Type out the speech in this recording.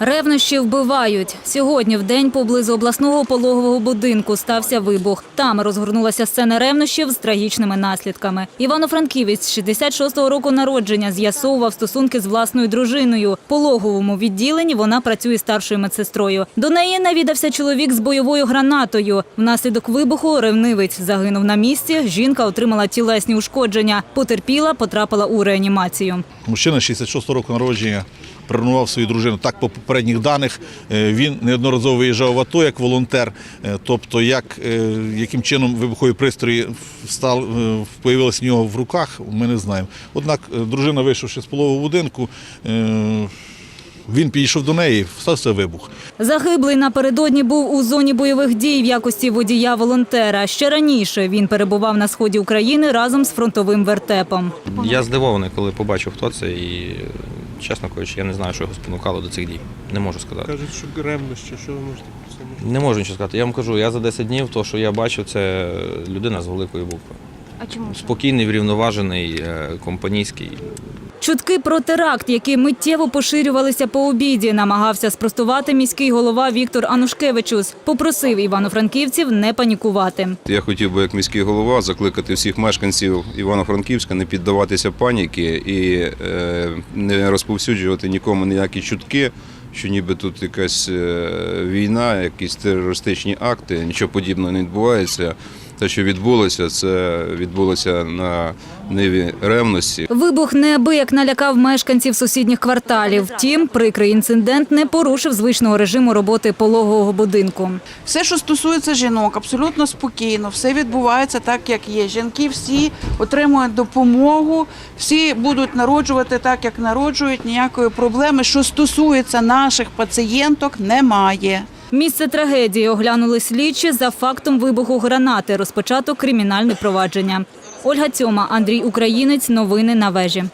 Ревнощі вбивають. Сьогодні в день поблизу обласного пологового будинку стався вибух. Там розгорнулася сцена ревнощів з трагічними наслідками. Івано-Франківець 66-го року народження з'ясовував стосунки з власною дружиною. Пологовому відділенні вона працює старшою медсестрою. До неї навідався чоловік з бойовою гранатою. Внаслідок вибуху ревнивець загинув на місці. Жінка отримала тілесні ушкодження. Потерпіла, потрапила у реанімацію. Мужчина 66 року народження приревнував свою дружину. Так, по попередніх даних е, він неодноразово виїжджав в АТО як волонтер. Е, Тобто, як, е, яким чином вибухові пристрої появилися в нього в руках, ми не знаємо. Однак дружина, вийшовши з полового будинку, він підійшов до неї, стався вибух. Загиблий напередодні був у зоні бойових дій в якості водія-волонтера. Ще раніше він перебував на сході України разом з фронтовим вертепом. Я здивований, коли побачив, хто це, і чесно кажучи, я не знаю, що його спонукало до цих дій. Не можу сказати. Кажуть, що ревнощі, що ви можете про це можете? Не можу нічого сказати. Я вам кажу, я за 10 днів, то, що я бачив, це людина з великої букви. А чому? Спокійний, врівноважений, е, компанійський. Чутки про теракт, які миттєво поширювалися по обіді, намагався спростувати міський голова Віктор Анушкевичус. Попросив івано-франківців не панікувати. Я хотів би, як міський голова, закликати всіх мешканців Івано-Франківська не піддаватися паніки і е, не розповсюджувати нікому ніякі чутки, що ніби тут якась е, війна, якісь терористичні акти, нічого подібного не відбувається. Те, що відбулося, це відбулося на ниві ревності. Вибух неабияк налякав мешканців сусідніх кварталів. Втім, прикрий інцидент не порушив звичного режиму роботи пологового будинку. Все, що стосується жінок, абсолютно спокійно, все відбувається так, як є. Жінки всі отримують допомогу, всі будуть народжувати так, як народжують. Ніякої проблеми. Що стосується наших пацієнток, немає. Місце трагедії оглянули слідчі за фактом вибуху гранати. Розпочато кримінальне провадження. Ольга Цьома, Андрій Українець. Новини на вежі.